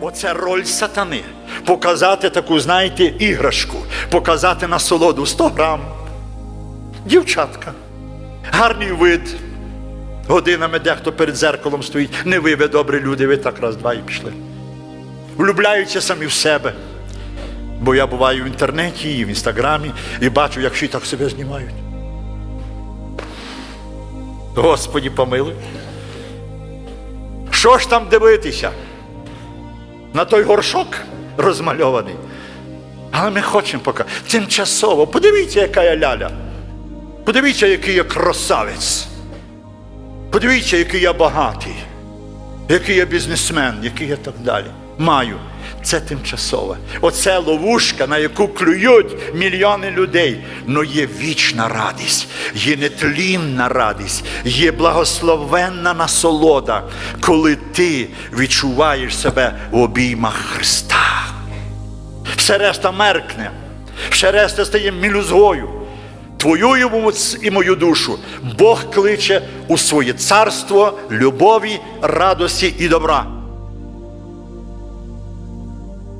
Оце роль сатани. Показати таку, знаєте, іграшку, показати насолоду 100 грам. Дівчатка, гарний вид. Годинами дехто перед зеркалом стоїть. Не ви, ви добрі люди, ви так раз, два і пішли. Влюбляються самі в себе. Бо я буваю в інтернеті і в інстаграмі і бачу, як всі так себе знімають. Господі помилуй. Що ж там дивитися? На той горшок розмальований. Але ми хочемо поки тимчасово. Подивіться, яка я ляля. Подивіться, який я красавець. Подивіться, який я багатий, який я бізнесмен, який я так далі. Маю. Це тимчасове. Оце ловушка, на яку клюють мільйони людей. Но є вічна радість, є нетлінна радість, є благословенна насолода, коли ти відчуваєш себе в обіймах Христа. Все решта меркне, все решта стає мілюзгою. Твою і мою душу Бог кличе у своє царство любові, радості і добра.